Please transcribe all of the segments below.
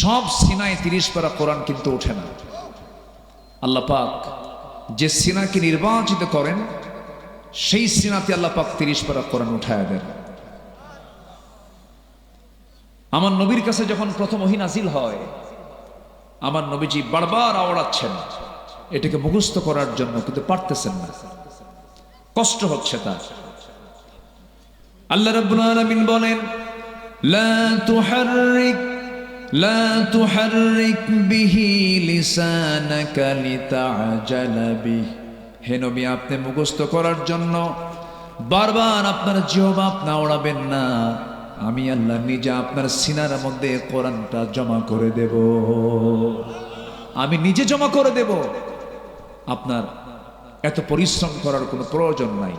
সব সিনায় তিরিশ পারা কোরআন কিন্তু ওঠে না। আল্লাহ পাক যে সিনাকে নির্বাচিত করেন, সেই সিনাতে আল্লাহ পাক তিরিশ পারা কোরআন উঠায় দেন। আমার নবীর কাছে যখন প্রথম ওহি নাজিল হয়, আমার নবীজি বারবার আওড়াচ্ছেন, এটাকে মুখস্থ করার জন্য কিন্তু পারতেছেন না। কষ্ট হচ্ছে তার। আল্লাহ রাব্বুল আলামিন বলেন, লা তুহাররিক লা তুহাররিক বিহি লিসানাকা লিতাআজালা বিহি। হে নবী, আপনি মুখস্থ করার জন্য বারবার আপনার জিহবা আপনি ওড়াবেন না। আমি আল্লাহ নিজে আপনার সিনার মধ্যে কোরআনটা জমা করে দেব। আমি নিজে জমা করে দেব। আপনার এত পরিশ্রম করার কোনো প্রয়োজন নাই।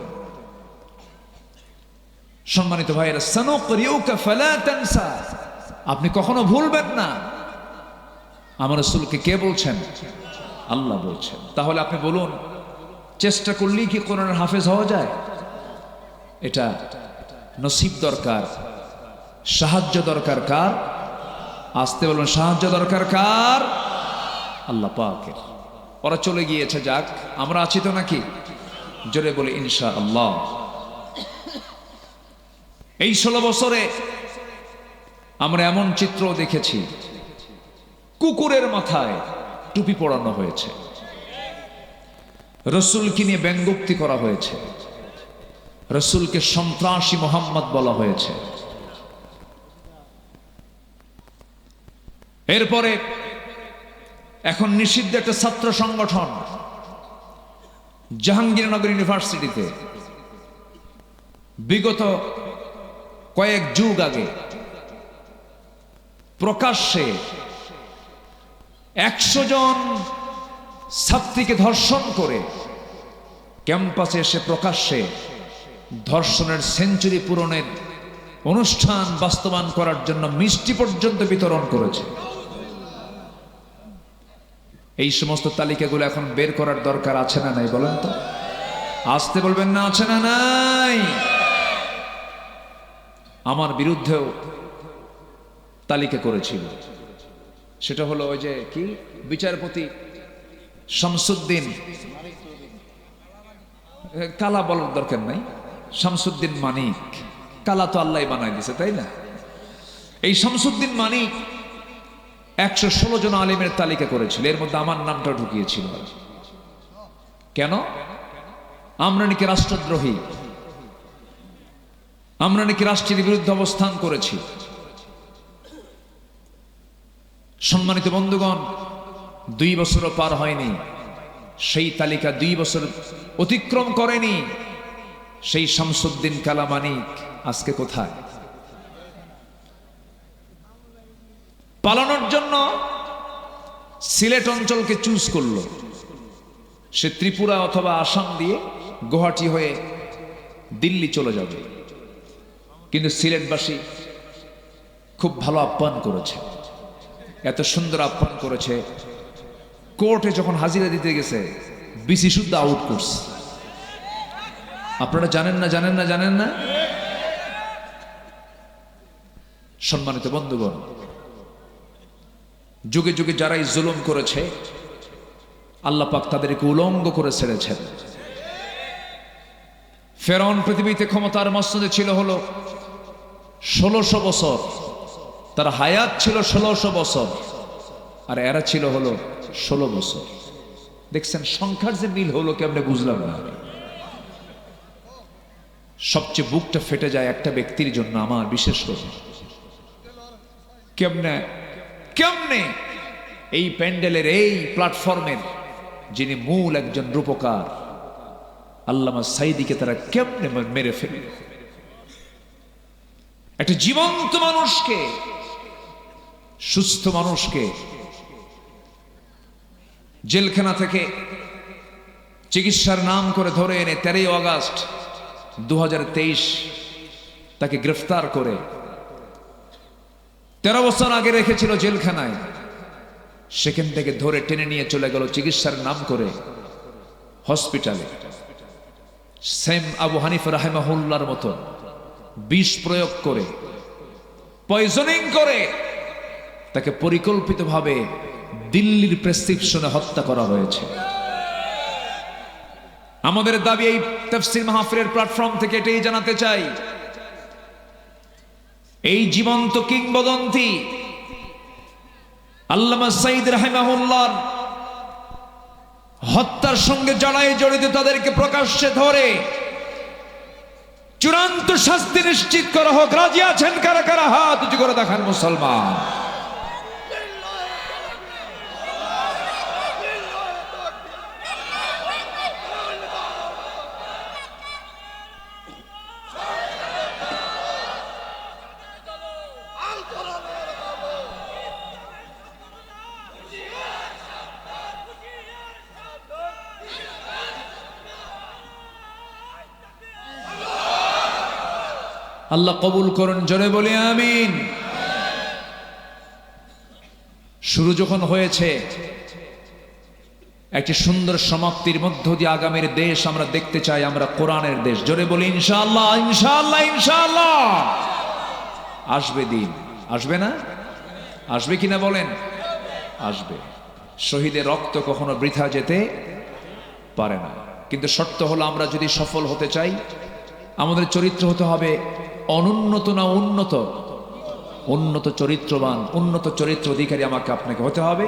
সম্মানিত ভাইয়েরা, সানুকরিউকা ফালা তানসা। আপনি কখনো ভুলবেন না। আমার রাসূলকে কে বলছেন? আল্লাহ বলছেন। তাহলে আপনি বলুন, চেষ্টা করলেই কি কোরআনের হাফেজ হওয়া যায়? এটা নসিব দরকার। সাহায্য দরকার কার? আসতে বলুন, সাহায্য দরকার কার? আল্লাহ পাকের। ওরা চলে গিয়েছে, যাক, আমরা আছি তো নাকি? জোরে বলি ইনশা আল্লাহ এই ষোলো বছরে আমরা এমন চিত্র দেখেছি। কুকুরের মাথায় টুপি পড়ানো হয়েছে। রসুলকে নিয়ে ব্যঙ্গোক্তি করা হয়েছে। রসুলকে সন্ত্রাসী মোহাম্মদ বলা হয়েছে। এরপরে এখন নিষিদ্ধ একটা ছাত্র সংগঠন জাহাঙ্গীরনগর ইউনিভার্সিটিতে। বিগত কয়েক যুগ আগে প্রকাশ্যে একশো জন ছাত্রীকে ধর্ষণ করে ক্যাম্পাসে এসে প্রকাশ্যে ধর্ষণের সেঞ্চুরি পূরণের অনুষ্ঠান বাস্তবায়ন করার জন্য মিষ্টি পর্যন্ত বিতরণ করেছে। এই সমস্ত তালিকাগুলো এখন বের করার দরকার আছে না নাই বলেন তো? আসতে বলবেন না, আছে না নাই? আমার বিরুদ্ধেও তালিকা করেছিল। সেটা হলো ওই যে কি? বিচারপতি শামসুদ্দিন। কালা বলার দরকার নাই। শামসুদ্দিন মানিক। কালা তো আল্লাহ বানাই দিছে, তাই না? এই শামসুদ্দিন মানিক একশো ষোলো জন আলিমের তালিকা করেছিল। এর মধ্যে আমার নামটা ঢুকিয়েছিল। কেন? আমরা নাকি রাষ্ট্রদ্রোহী। আমরা নাকি রাষ্ট্রের বিরুদ্ধে অবস্থান করেছি। সম্মানিত বন্ধুগণ, দুই বছরও পার হয়নি। সেই তালিকা দুই বছর অতিক্রম করেনি। সেই শামসুদ্দিন কালামানিক আজকে কোথায়? পালানোর জন্য সিলেট অঞ্চলকে চুজ করল। সে ত্রিপুরা অথবা আসাম দিয়ে গুয়াহাটি হয়ে দিল্লি চলে যাবে। কিন্তু সিলেটবাসী খুব ভালো আপ্যায়ন করেছে। এত সুন্দর আপ্যায়ন করেছে। কোর্টে যখন হাজিরা দিতে গেছে, বিসি শুদ্ধ আউট করছে আপনারা জানেন না জানেন না জানেন না? সম্মানিত বন্ধুগণ, যুগে যুগে যারা এই জুলুম করেছে, আল্লাহ পাক তাদেরকে উলঙ্গ করে ছেড়েছেন। ফেরন পৃথিবীতে ক্ষমতার মসনদে ছিল হলো ষোলোশো বছর তার হায়াত ছিল ষোলোশো বছর, আর এরা ছিল হলো ষোলো বছর। দেখছেন, সংখ্যার যে মিল হলো কেমনে বুঝলাম না। সবচেয়ে বুকটা ফেটে যায় একটা ব্যক্তির জন্য, আমার বিশেষ করে। কেমনে? কেমনে? এই প্যান্ডেলের, এই প্ল্যাটফর্মের যিনি মূল একজন রূপকার, আল্লামা সাইদিকে তারা কেমনে মেরে ফেলে একটা জীবন্ত মানুষকে সুস্থ মানুষকে জেলখানা থেকে চিকিৎসার নাম করে ধরে এনে তেরোই হাজার তেইশ তাকে গ্রেফতার করে। তেরো বছর আগে রেখেছিল জেলখানায়। সেখান থেকে ধরে টেনে নিয়ে চলে গেল চিকিৎসার নাম করে হসপিটালে। সেম আবু হানিফ রাহেমাহুল্লার মতো বিষ প্রয়োগ করে, পয়জনিং করে তাকে পরিকল্পিতভাবে দিল্লির প্রেসক্রিপশনে হত্যা করা হয়েছে। আমাদের দাবি এই তফসির মাহফিলের প্ল্যাটফর্ম থেকে এটাই জানাতে চাই। এই জীবন্ত কিংবদন্তি আল্লামা সাইদ রাহিমাহুল্লাহ হত্যার সঙ্গে জড়াই জড়িত তাদেরকে প্রকাশ্যে ধরে চূড়ান্ত শাস্তি নিশ্চিত করা হোক, রাজি আছেন কারা কারা? হাত উঁচু করে দেখান মুসলমান। আল্লাহ কবুল করুন, জোরে বলি আমিন। শুরু যখন হয়েছে, একটি সুন্দর সমাপ্তির মধ্য দিয়ে আগামীর দেশ আমরা দেখতে চাই, আমরা কোরআনের দেশ। জোরে বলি ইনশাআল্লাহ ইনশাআল্লাহ ইনশাআল্লাহ। আসবে দিন। আসবে না? আসবে কিনা বলেন? আসবে। শহীদের রক্ত কখনো বৃথা যেতে পারে না। কিন্তু শর্ত হলো আমরা যদি সফল হতে চাই, আমাদের চরিত্র হতে হবে অনুন্নত না উন্নত? উন্নত চরিত্রবান, উন্নত চরিত্র অধিকারী আমাকে আপনাকে হতে হবে।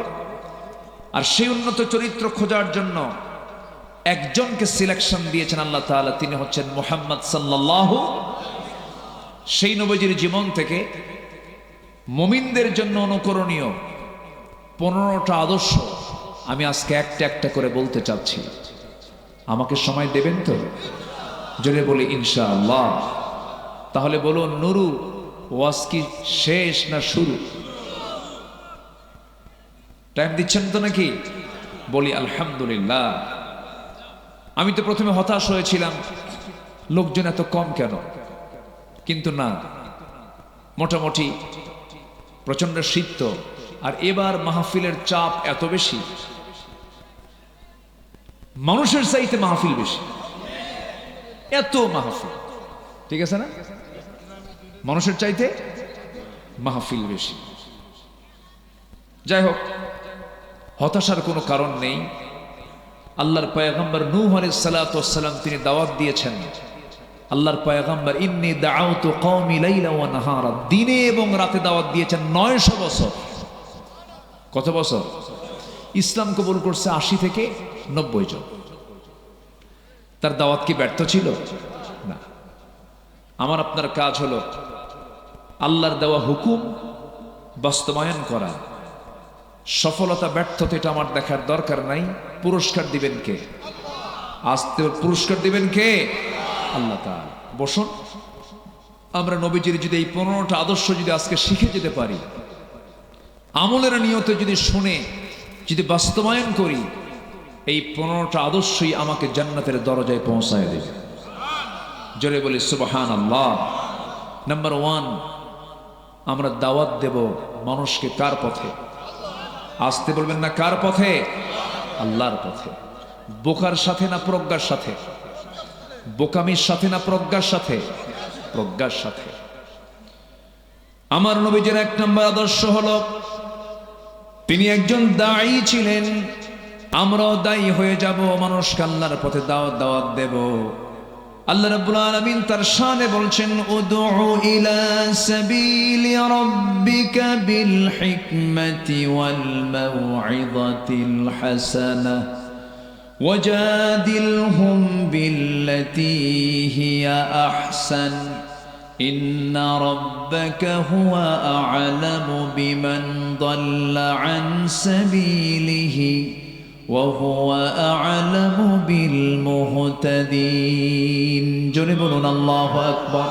আর সেই উন্নত চরিত্র খোঁজার জন্য একজনকে সিলেকশন দিয়েছেন আল্লাহ তাআলা, তিনি হচ্ছেন মোহাম্মদ সাল্লাহ সেই নবজির জীবন থেকে মমিনদের জন্য অনুকরণীয় পনেরোটা আদর্শ আমি আজকে একটা একটা করে বলতে চাচ্ছি। আমাকে সময় দেবেন তো? জোরে বলি, ইনশাআল্লাহ। তাহলে বলুন, নুরু ওয়াজ কি শেষ না শুরু? টাইম দিচ্ছেন তো নাকি? বলি, আলহামদুলিল্লাহ। আমি তো প্রথমে হতাশ হয়েছিলাম, লোকজন এত কম কেন? কিন্তু না, মোটামুটি প্রচণ্ড শীত তো। আর এবার মাহফিলের চাপ এত বেশি, মানুষের চাইতে মাহফিল বেশি। এত মাহফিল, ঠিক আছে না? মানুষের চাইতে মাহফিল বেশি। যাই হোক, হতাশার কোনো কারণ নেই। আল্লাহর পয়গম্বর নূহ আলাইহিস সালাতু ওয়াসসালাম তিনি দাওয়াত দিয়েছেন। আল্লাহর পয়গম্বর, ইন্নী দাআউতু কওমি লাইলা নাহারা। দিনে এবং রাতে দাওয়াত দিয়েছেন 900 বছর। কত বছর? ইসলাম কবুল করছে আশি থেকে নব্বই জন। তার দাওয়াত কি ব্যর্থ ছিল? না। আমার আপনার কাজ হলো আল্লাহর দেওয়া হুকুম বাস্তবায়ন করা। সফলতা, ব্যর্থতা এটা আমার দেখার দরকার নাই। পুরস্কার দিবেন কে? আসতে পুরস্কার দিবেন কে? আল্লাহ বসুন। আমরা নবীজির যদি এই পনেরোটা আদর্শ যদি আজকে শিখে যেতে পারি, আমলের নিয়তে যদি শুনে, যদি বাস্তবায়ন করি, এই পনেরোটা আদর্শই আমাকে জান্নাতের দরজায় পৌঁছায় দেবে। জোরে বলি সুবহান আল্লাহ নাম্বার ওয়ান আমরা দাওয়াত দেব মানুষকে কার পথে? আসতে বলবেন না কার পথে? আল্লাহর পথে। বোকার সাথে না প্রজ্ঞার সাথে? বোকামির সাথে না প্রজ্ঞার সাথে? প্রজ্ঞার সাথে। আমার নবীজের এক নম্বর আদর্শ হলো, তিনি একজন দায়ী ছিলেন, আমরাও দায়ী হয়ে যাব, মানুষকে আল্লাহর পথে দাওয়াত দাওয়াত দেব। আল্লাহ রাব্বুল আলামিন তার শানে বলছেন উদউ ইলা সাবিলি রাব্বিকা বিল হিকমাতি ওয়াল মাউইযাতিল হাসানাহ وجادلهم بالتي هي احسن ان ربك هو اعلم بمن ضل عن سبيله وهو اعلم بالمهتدين জোরে বলুন আল্লাহু আকবার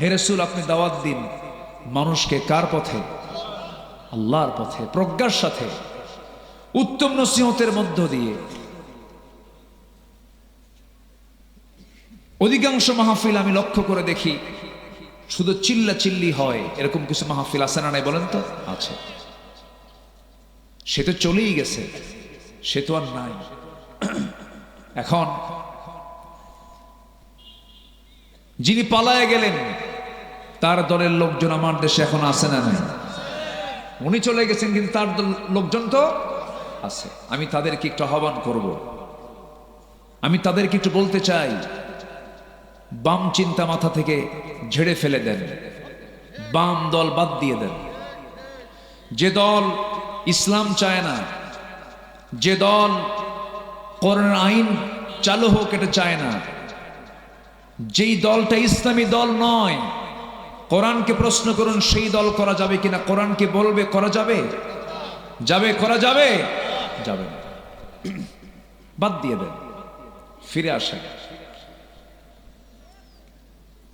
হে রাসূল আপনি দাওয়াত দিন মানুষকে কার পথে আল্লাহর পথে প্রজ্ঞার সাথে উত্তম নসিহতের মধ্য দিয়ে অধিকাংশ মাহফিল আমি লক্ষ্য করে দেখি শুধু চিল্লা চিল্লি হয় এরকম কিছু মাহফিল আছে না নাই বলেন তো আছে সে তো চলেই গেছে সে তো আর নাই। এখন যিনি পালায় গেলেন, তার দলের লোকজন আমার দেশে এখন আসে না নাই? উনি চলে গেছেন, কিন্তু তার লোকজন তো আছে। আমি তাদেরকে একটু আহ্বান করব। আমি তাদেরকে একটু বলতে চাই, বাম চিন্তা মাথা থেকে ঝেড়ে ফেলে দেন। বাম দল বাদ দিয়ে দেন। যে দল ইসলাম চায় না যে দল করোনা আইন চালু হোক এটা চায় না। যেই দলটা ইসলামী দল নয়, কোরআনকে প্রশ্ন করুন, সেই দল করা যাবে কিনা? কোরআনকে বলবে, করা যাবে? যাবে, করা যাবে? যাবে বাদ দিয়ে দেন, ফিরে আসেন।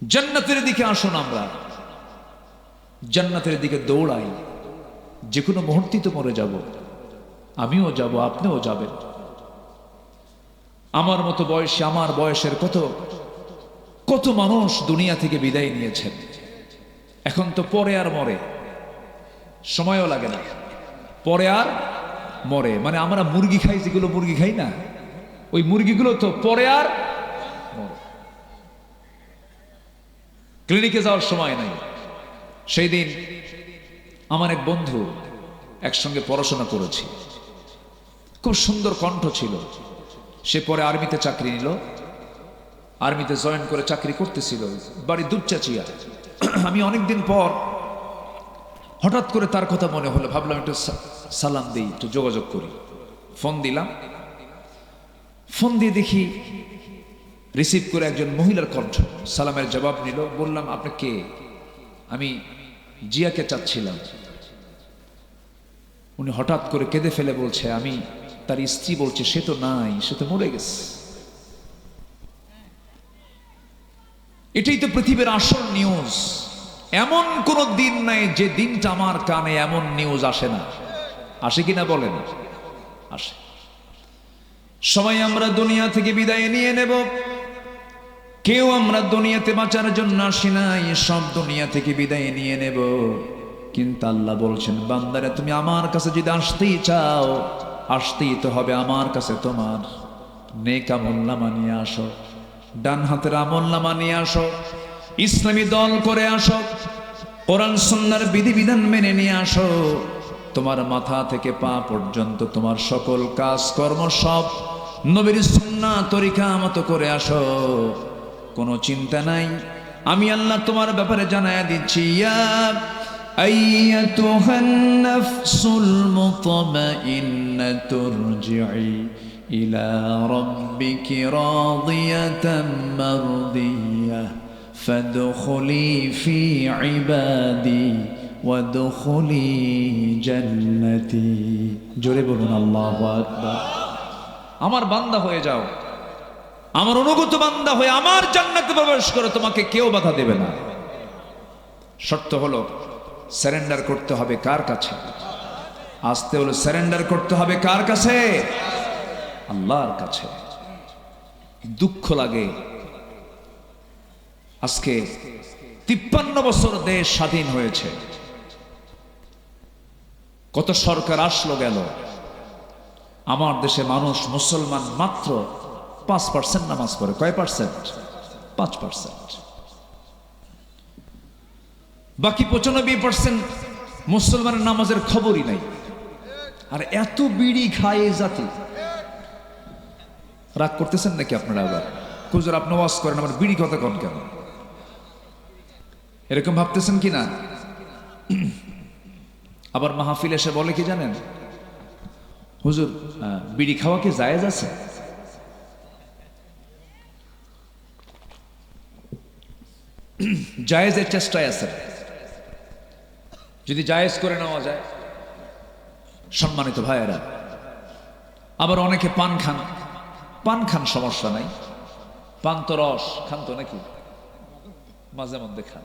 জান্নাতের দিকে আসুন আমরা। জান্নাতের দিকে দৌড়াই। যে কোনো মুহূর্তে তো মরে যাব। আমিও যাব, আপনিও যাবেন। আমার মতো বয়সী, আমার বয়সের কত কত মানুষ দুনিয়া থেকে বিদায় নিয়েছেন। এখন তো পরে আর মরে। সময়ও লাগে না। পরে আর মরে। মানে আমরা মুরগি খাই, যেগুলো মুরগি খাই না? ওই মুরগিগুলো তো পরে আর মরে। ক্লিনিকে যাওয়ার সময় নাই। সেই দিন আমার এক বন্ধু একসঙ্গে পড়াশোনা করেছি। খুব সুন্দর কণ্ঠ ছিল। সে পরে আর্মিতে চাকরি নিল। আর্মিতে জয়েন করে চাকরি করতেছিল। বাড়ি দুপচাচিয়া। আমি অনেকদিন পর হঠাৎ করে তার কথা মনে হলো। ভাবলাম একটু সালাম দিই, একটু যোগাযোগ করি। ফোন দিলাম। ফোন দিয়ে দেখি রিসিভ করে একজন মহিলার কণ্ঠ। সালামের জবাব নিল। বললাম, আপনি কে? আমি জিয়াকে চাচ্ছিলাম। উনি হঠাৎ করে কেঁদে ফেলে বলছে, আমি তার স্ত্রী বলছে, সে তো নাই, সে তো মরে গেছে। এটাই তো পৃথিবীর আসল নিউজ এমন কোন দিন নাই যে দিনটা আমার কানে এমন নিউজ আসে না। আসে কিনা বলেন? আসে। সবাই আমরা দুনিয়া থেকে বিদায় নিয়ে নেব। কেউ আমরা দুনিয়াতে বাঁচার জন্য আসি নাই, সব দুনিয়া থেকে বিদায় নিয়ে নেব। কিন্তু আল্লাহ বলছেন, বান্দারে, তুমি আমার কাছে যদি আসতেই চাও আসতেই তো হবে আমার কাছে তোমার। নেক আমল্লামা নিয়ে আসো, ডান হাতের আমল্লামা নিয়ে আসো, ইসলামী দল করে আসো, কোরআন সুন্নার বিধিবিধান মেনে নিয়ে আসো। তোমার মাথা থেকে পা পর্যন্ত তোমার সকল কাজ কর্ম সব নবীর সুন্না তরিকা মতো করে আসো। কোনো চিন্তা নাই, আমি আল্লাহ তোমার ব্যাপারে জানায় দিচ্ছি, ইয়া أيتها النفس المطمئنة ارجعي إلى ربك راضية مرضية فادخلي في عبادي وادخلي جنتي জোরে বলুন আল্লাহু আকবার আমার বান্দা হয়ে যাও আমার অনুগত বান্দা হয়ে আমার জান্নাতে প্রবেশ করো তোমাকে কেউ বাধা দেবে না শর্ত হলো স্যারেন্ডার করতে হবে কার কাছে? আসতে হলো স্যারেন্ডার করতে হবে কার কাছে? আল্লাহর কাছে। দুঃখ লাগে। আজকে তিপ্পান্ন বছর দেশ স্বাধীন হয়েছে। কত সরকার আসলো গেল। আমার দেশে মানুষ, মুসলমান মাত্র পাঁচ পার্সেন্ট নামাজ পড়ে। কয় পার্সেন্ট পাঁচ পার্সেন্ট বাকি পঁচানব্বই পার্সেন্ট মুসলমানের নামাজের খবরই নাই। আর এত বিড়ি খায় জাতি। রাগ করতেছেন নাকি আপনারা আবার? কুজুর আপনি ওয়াজ করেন, আমার বিড়ি কথা কন কেন? এরকম ভাবতেছেন কি না? আবার মাহফিল এসে বলে কি জানেন? হুজুর বিড়ি খাওয়া কি জায়েজ আছে? জায়েজের চেষ্টায় আছে যদি জায়েজ করে নেওয়া যায়। সম্মানিত ভাইয়েরা, আবার অনেকে পান খান। পান খান সমস্যা নাই। পান তো রস, খান তো নাকি? মাঝে মধ্যে খান।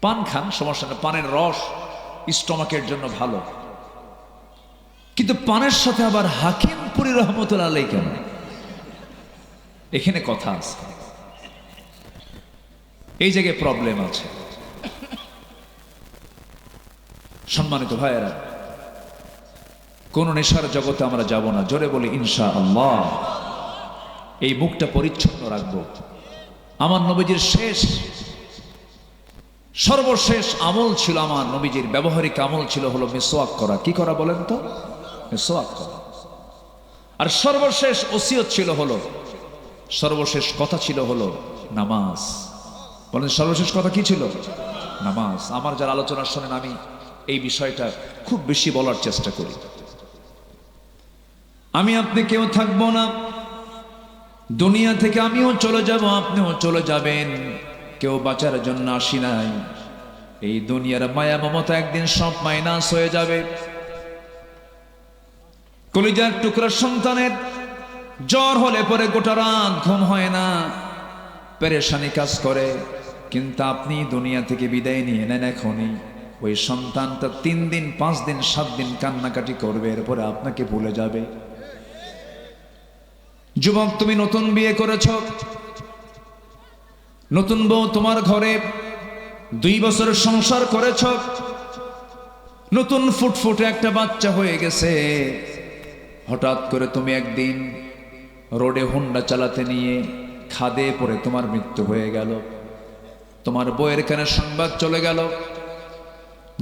পান খান, সমস্যা নেই। পানের রস স্টমাকের জন্য ভালো। কিন্তু পানের সাথে আবার হাকিমপুরি রহমতুল্লাহ আলাই কেন? এখানে কথা আছে। এই জায়গায় প্রবলেম আছে। সম্মানিত ভাইয়েরা, কোন নেশার জগতে আমরা যাব না। জোরে বলি ইনশা আল্লাহ এই মুখটা পরিচ্ছন্ন রাখব। আমার নবীজির শেষ, সর্বশেষ আমল ছিল আমার নবীজির ব্যবহারিক আমল ছিল হলো মিসওয়াক করা। কি করা বলেন তো? মিসওয়াক করা। আর সর্বশেষ ওসিয়ত ছিল হলো, সর্বশেষ কথা ছিল হলো নামাজ। বলেন, সর্বশেষ কথা কি ছিল? নামাজ। আমার যার আলোচনা শোনেন আমি এই বিষয়টা খুব বেশি বলার চেষ্টা করি। আমি আপনি কেউ থাকব না। দুনিয়া থেকে আমিও চলে যাব, আপনিও চলে যাবেন। কেউ বাঁচার জন্য আসি নাই। এই দুনিয়ার মায়া মমতা একদিন সব মাইনাস হয়ে যাবে। কলিজার টুকরা সন্তানের জ্বর হলে পরে গোটা রাত ঘুম হয় না। পেরেশানি কাজ করে, কিন্তু আপনি দুনিয়া থেকে বিদায় নিয়ে নেন এখনই। ওই সন্তানটা তিন দিন, পাঁচ দিন, সাত দিন কান্নাকাটি করবে, এরপরে আপনাকে ভুলে যাবে। যুবক, তুমি নতুন বিয়ে করেছ। নতুন বউ তোমার ঘরে দুই বছর সংসার করেছ। নতুন ফুটফুটে একটা বাচ্চা হয়ে গেছে। হঠাৎ করে তুমি একদিন রোডে হুন্ডা চালাতে নিয়ে খাদে পড়ে তোমার মৃত্যু হয়ে গেল। তোমার বউয়ের কানে সংবাদ চলে গেল।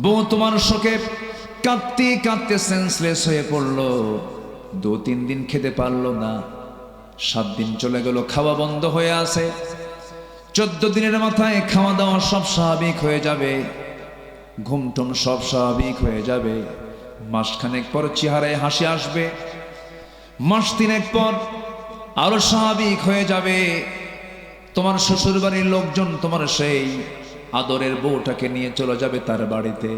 বউ তোমার শোকে কাঁদতে কাঁদতে সেন্সলেস হয়ে পড়ল। দু তিন দিন খেতে পারল না। সাত দিন চলে গেল, খাওয়া বন্ধ হয়ে আছে। চোদ্দ দিনের মাথায় খাওয়া দাওয়া সব স্বাভাবিক হয়ে যাবে। ঘুমটুম সব স্বাভাবিক হয়ে যাবে। মাসখানেক পর চেহারায় হাসি আসবে। মাস তিনেক পর আরও স্বাভাবিক হয়ে যাবে। তোমার শ্বশুর বাড়ির লোকজন তোমার সেই আদরের বউটাকে নিয়ে চলে যাবে তার বাড়িতে।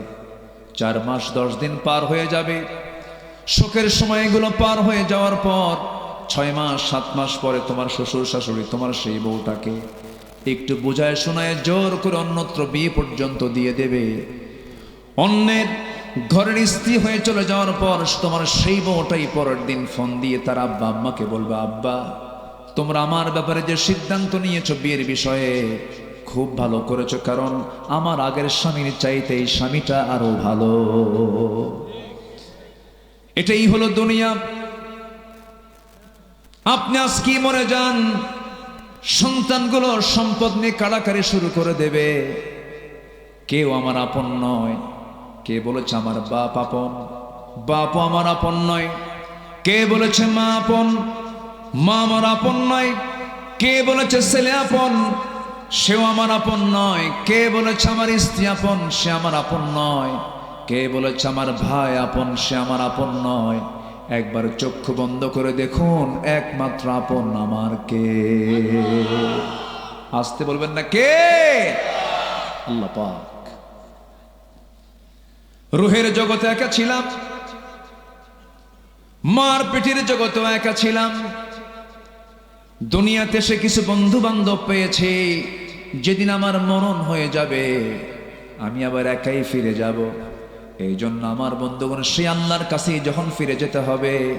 চার মাস দশ দিন পার হয়ে যাবে। শোকের সময় এগুলো পার হয়ে যাওয়ার পর ছয় মাস, সাত মাস পরে তোমার শ্বশুর শাশুড়ি, তোমার সেই বউটাকে একটু বুঝায় শোনায় জোর করে অন্যত্র বিয়ে পর্যন্ত দিয়ে দেবে। অন্যের ঘরের স্ত্রী হয়ে চলে যাওয়ার পর তোমার সেই বউটাই পরের দিন ফোন দিয়ে তার আব্বা, আম্মাকে বলবে, আব্বা, তোমরা আমার ব্যাপারে যে সিদ্ধান্ত নিয়েছো বিয়ের বিষয়ে খুব ভালো করেছ, কারণ আমার আগের স্বামীর চাইতে এই স্বামীটা আরও ভালো। এটাই হলো দুনিয়া। আপনি আজ কি মরে যান? সন্তানগুলো সম্পদ নিয়ে কাড়াকাড়ি শুরু করে দেবে। কেউ আমার আপন নয়, কে বলেছে আমার বাপ আপন? বাপ আমার আপন নয়, কে বলেছে মা আপন? মা আমার আপন নয়, কে বলেছে ছেলে আপন? সেও আমার আপন নয়। কে বলেছে আমার স্ত্রী আপন, সে আমার আপন নয়। কে বলেছে আমার ভাই আপন, সে আমার আপন নয়। একবার চক্ষু বন্ধ করে দেখুন, একমাত্র আপন আমার কে? আসতে বলবেন না কে? আল্লাহ পাক। রুহের জগতে একা ছিলাম। মার পেটির জগতেও একা ছিলাম। দুনিয়াতে সে কিছু বন্ধু বান্ধব পেয়েছে। যেদিন আমার মরণ হয়ে যাবে, আমি আবার একাই ফিরে যাব। এই জন্য আমার বন্ধুগণ সে আল্লাহর কাছে যখন ফিরে যেতে হবে,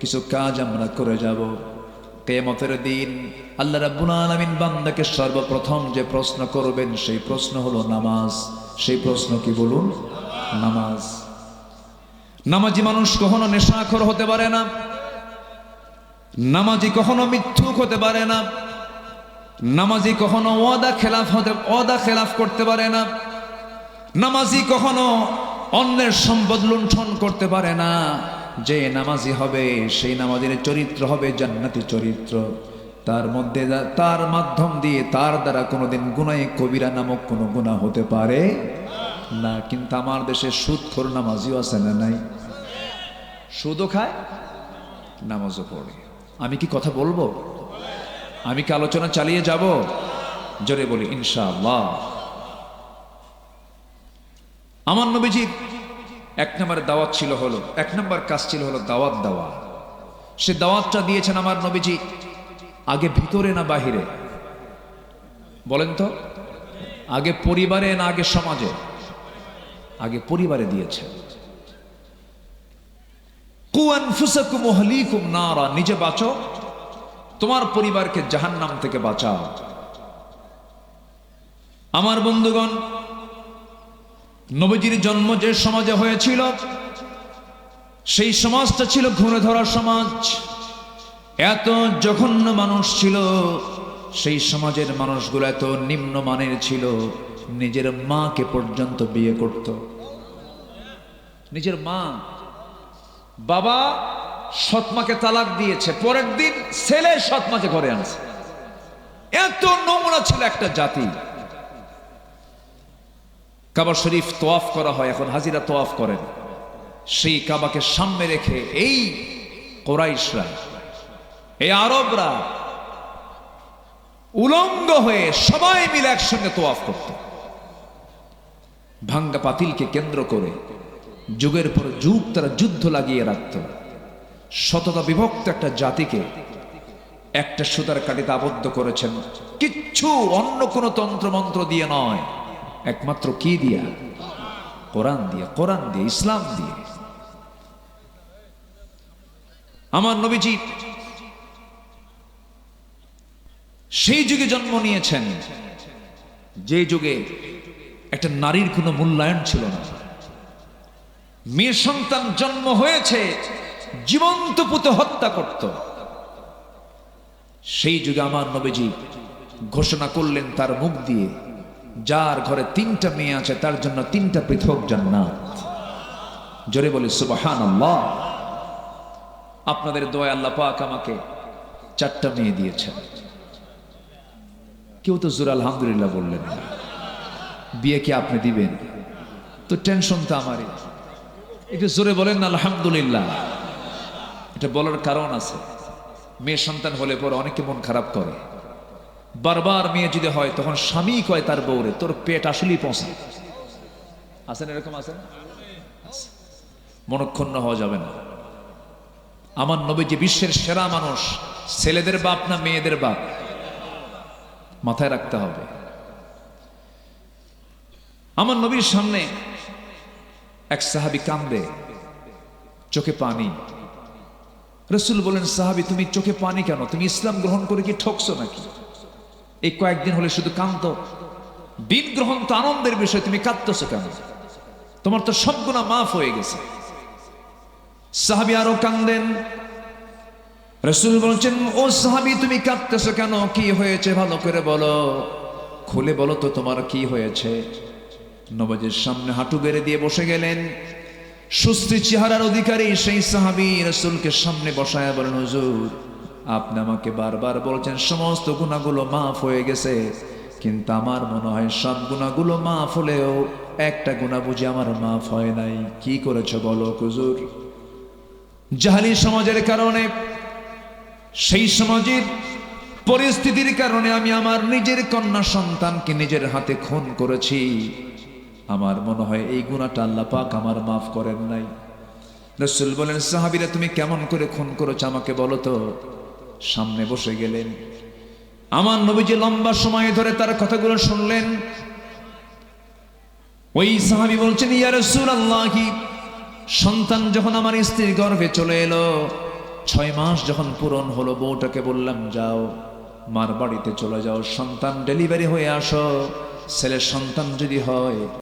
কিছু কাজ আমরা করে যাব। কেমতের দিন আল্লাহ রাব্বুল আলামিন বান্দাকে সর্বপ্রথম যে প্রশ্ন করবেন, সেই প্রশ্ন হলো নামাজ। সেই প্রশ্ন কি বলুন? নামাজ। নামাজি মানুষ কখনো নেশাখর হতে পারে না। নামাজি কখনো মিথ্যুক হতে পারে না। নামাজি কখনো ওয়াদা খেলাফ হতে ওয়াদা খেলাফ করতে পারে না। নামাজি কখনো অন্যের সম্পদ লুণ্ঠন করতে পারে না। যে নামাজি হবে, সেই নামাজের চরিত্র হবে জান্নাতি চরিত্র। তার মধ্যে তার মাধ্যম দিয়ে তার দ্বারা কোনোদিন গুনায় কবিরা নামক কোনো গুণা হতে পারে না। কিন্তু আমার দেশে সুদখোর নামাজিও আছে না নাই? সুদও খায়, নামাজও পড়ে। আমি কি কথা বলব? আমি কি আলোচনা চালিয়ে যাব? জোরে বলি, ইনশাআল্লাহ। আমার নবীজি এক নম্বর দাওয়াত ছিল হলো, এক নম্বর কাজ ছিল হলো দাওয়াত দেওয়া। সে দাওয়াতটা দিয়েছেন আমার নবীজি আগে ভিতরে না বাহিরে? বলেন তো, আগে পরিবারে না আগে সমাজে? আগে পরিবারে দিয়েছে। কুয়ান ফুসাকুম হলিকুম নারা, নিজে বাঁচো। তোমার পরিবারকে জাহান্নাম থেকে বাঁচাও। আমার বন্ধুগণ, নবীজির জন্ম যে সমাজে হয়েছিল, সেই সমাজটা ছিল ঘুরে ধরা সমাজ। এত জঘন্য মানুষ ছিল, সেই সমাজের মানুষগুলো এত নিম্নমানের ছিল, নিজের মাকে পর্যন্ত বিয়ে করত। নিজের মা, বাবা সৎমাকে তালাক দিয়েছে, পরের দিন ছেলে সৎমাকে ঘরে আনছে। এত নোংরা ছিল একটা জাতি। কাবা শরীফ তোয়াফ করা হয়, এখন হাজিরা তোয়াফ করেন। সেই কাবাকে সামনে রেখে এই কোরাইশরা, এই আরবরা উলঙ্গ হয়ে সবাই মিলে একসঙ্গে তোয়াফ করত। ভাঙ্গা পাতিলকে কেন্দ্র করে যুগের পর যুগ তারা যুদ্ধ লাগিয়ে রাখত। শততা বিভক্ত একটা জাতিকে একটা সুতার কাটিতে আবদ্ধ করেছেন। কিচ্ছু অন্য কোনো তন্ত্রমন্ত্র দিয়ে নয়। একমাত্র কি দিয়া? কোরআন দিয়ে কোরআন দিয়ে, ইসলাম দিয়ে। আমার নবীজি সেই যুগে জন্ম নিয়েছেন, যে যুগে একটা নারীর কোনো মূল্যায়ন ছিল না। মেয়ে সন্তান জন্ম হয়েছে জীবন্ত পুতে হত্যা করত। সেই যুগে আমার নবীজি ঘোষণা করলেন তার মুখ দিয়ে, যার ঘরে তিনটা মেয়ে আছে, তার জন্য তিনটা পৃথক জান্নাত। জোরে বলি সুবাহান আল্লাহ আপনাদের দোয়া আল্লাহ পাক আমাকে চারটা মেয়ে দিয়েছেন। কেউ তো জোর আলহামদুলিল্লাহ বললেন বিয়ে কি আপনি দিবেন? তো টেনশন তো আমারই। একটু জোরে বলেন আলহামদুলিল্লাহ। এটা বলার কারণ আছে। মেয়ে সন্তান হলে পরে অনেকে মন খারাপ করে। বারবার মেয়ে যদি হয়, তখন স্বামী কয় তার বউরে, তোর পেট আসলেই পৌঁছা আছেন এরকম আছে। মনক্ষুণ্ণ হওয়া যাবে না। আমার নবী যে বিশ্বের সেরা মানুষ, ছেলেদের বাপ না মেয়েদের বাপ? মাথায় রাখতে হবে। আমার নবীর সামনে এক সাহাবি কান্দে চোখে পানি। রসুল বলেন, সাহাবি, তুমি চোখে পানি কেন? তুমি ইসলাম গ্রহণ করে কি ঠকছো নাকি? এই কয়েকদিন হলে শুধু কান্ত দিন গ্রহণ তো আনন্দের বিষয়, তুমি কাঁদতেছো কেন? তোমার তো সব গুণা মাফ হয়ে গেছে। সাহাবি আরও কান্দেন। রসুল বলছেন, ও সাহাবি, তুমি কাঁদতেছো কেন? কি হয়েছে? ভালো করে বলো। খুলে বলো তো তোমার কি হয়েছে? নবাজের সামনে হাঁটু বেড়ে দিয়ে বসে গেলেন। সুস্থি চেহারার অধিকারী সেই সাহাবি রসুলকে সামনে বসায় বলেন, হুজুর, আপনি আমাকে বারবার বলছেন সমস্ত গুণাগুলো মাফ হয়ে গেছে, কিন্তু আমার মনে হয় সব গুণাগুলো মাফ হলেও একটা গুণা বুঝি আমার মাফ হয় নাই। কি করেছ বলো, হুজুর? জাহালি সমাজের কারণে, সেই সমাজের পরিস্থিতির কারণে আমি আমার নিজের কন্যা সন্তানকে নিজের হাতে খুন করেছি। আমার মনে হয় এই গুণাটা আল্লাহ পাক আমার মাফ করেন নাই। রসুল বলেন, সাহাবিরা, তুমি কেমন করে খুন করেছ আমাকে বলো তো? সামনে বসে গেলেন। আমার নবী যে লম্বা সময় ধরে তার কথাগুলো শুনলেন। ওই সাহাবি বলছেন, ইয়া রসুল আল্লাহি সন্তান যখন আমার স্ত্রীর গর্ভে চলে এলো, ছয় মাস যখন পূরণ হলো, বউটাকে বললাম, যাও, মার বাড়িতে চলে যাও, সন্তান ডেলিভারি হয়ে আসো, ছেলের সন্তান যদি হয়